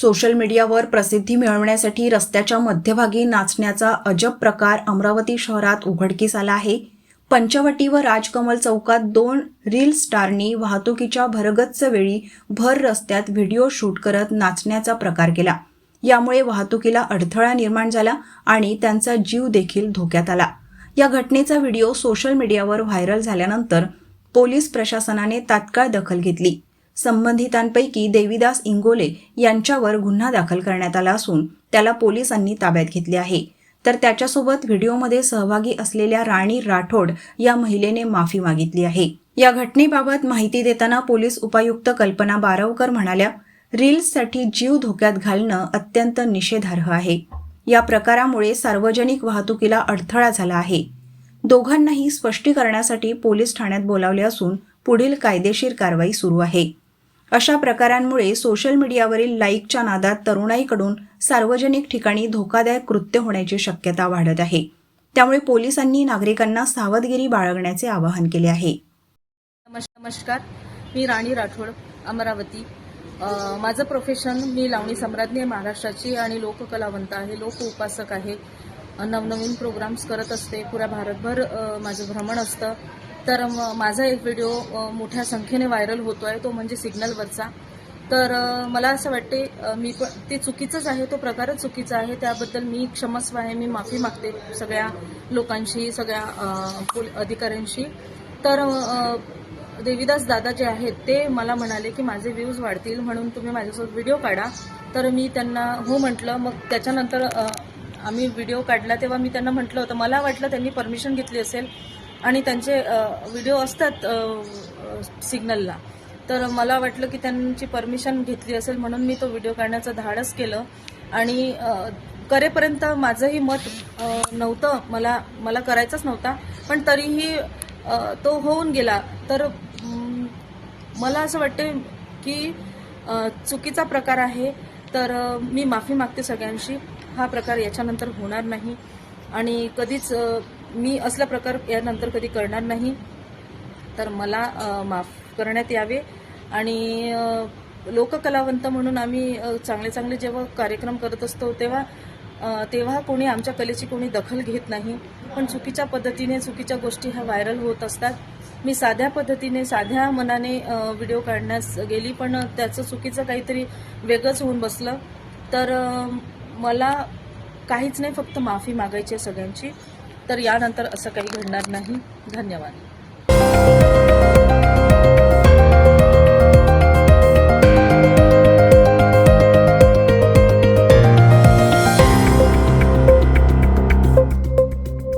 Social मीडियावर प्रसिद्धी मिळवण्यासाठी रस्त्याच्या मध्यभागी नाचण्याचा अजब प्रकार अमरावती शहरात उघडकीस आला आहे. पंचवटी व राजकमल चौकात दोन रील स्टारनी वाहतुकीच्या भरगच्च वेळी भर रस्त्यात व्हिडिओ शूट करत नाचण्याचा प्रकार केला. यामुळे वाहतुकीला अडथळा निर्माण झाला आणि त्यांचा जीव देखील धोक्यात आला. या घटनेचा व्हिडिओ सोशल मीडियावर व्हायरल झाल्यानंतर पोलीस प्रशासनाने तात्काळ दखल घेतली. संबंधितांपैकी देविदास इंगोले यांच्यावर गुन्हा दाखल करण्यात आला असून त्याला पोलिसांनी ताब्यात घेतले आहे. तर त्याच्यासोबत व्हिडिओमध्ये सहभागी असलेल्या राणी राठोड या महिलेने माफी मागितली आहे. या घटनेबाबत माहिती देताना पोलीस उपायुक्त कल्पना बारवकर म्हणाल्या रील्ससाठी जीव धोक्यात घालणं अत्यंत निषेधार्ह आहे. या प्रकारामुळे सार्वजनिक वाहतुकीला अडथळा झाला आहे. दोघांनाही स्पष्टीकरणासाठी पोलीस ठाण्यात बोलावले असून पुढील कायदेशीर कारवाई सुरू आहे. अशा प्रकारांमुळे सोशल मीडियावरील लाईकच्या नादात तरुणाईकडून सार्वजनिक ठिकाणी धोकादायक कृत्य होण्याची शक्यता वाढत आहे. त्यामुळे पोलिसांनी नागरिकांना सावधगिरी बाळगण्याचे आवाहन केले आहे. नमस्- नमस्कार मी राणी राठोड अमरावती. माझं प्रोफेशन मी लावणी सम्राज्ञी महाराष्ट्राची आणि लोककलावंत आहे लोक उपासक आहे. नवनवीन प्रोग्राम्स करत असते. पुऱ्या भारतभर माझं भ्रमण असतं. तर माझा एक व्हिडिओ मोठ्या संख्येने व्हायरल होतो आहे तो म्हणजे सिग्नलवरचा तर मला असं वाटते मी पण ते चुकीचंच आहे. तो प्रकारच चुकीचा आहे. त्याबद्दल मी क्षमस्व आहे. मी माफी मागते सगळ्या लोकांशी सगळ्या पोल- अधिकाऱ्यांशी. तर देवीदास देविदास दादा जे आहेत ते मला म्हणाले की माझे व्ह्यूज वाढतील म्हणून तुम्ही माझ्यासोबत व्हिडिओ काढा. तर मी त्यांना हो म्हटलं. मग त्याच्यानंतर आम्ही व्हिडिओ काढला तेव्हा मी त्यांना म्हटलं होतं मला वाटलं त्यांनी परमिशन घेतली असेल आणि त्यांचे व्हिडिओ असतात सिग्नलला. तर मला वाटलं की त्यांची परमिशन घेतली असेल म्हणून मी तो व्हिडिओ काढण्याचं धाडस केलं. आणि करेपर्यंत माझंही मत नव्हतं मला मला करायचंच नव्हता. पण तरीही तो होऊन गेला. तर मला असं वाटते की चुकीचा प्रकार आहे. तर मी माफी मागते सगळ्यांशी. हा प्रकार याच्यानंतर होणार नाही. आणि कधीच मी असला प्रकार यानंतर कधी करणार नाही. तर मला माफ करण्यात यावे. आणि लोककलावंत म्हणून आम्ही चांगले चांगले जेव्हा कार्यक्रम करत असतो तेव्हा तेव्हा कोणी आमच्या कलेची कोणी दखल घेत नाही. पण चुकीच्या पद्धतीने चुकीच्या गोष्टी ह्या व्हायरल होत असतात. मी साध्या पद्धतीने साध्या मनाने व्हिडिओ काढण्यास गेली पण त्याचं चुकीचं काहीतरी वेगळंच होऊन बसलं. तर मला काहीच नाही फक्त माफी मागायची आहे सगळ्यांची. तर यानंतर असं काही घडणार नाही. धन्यवाद.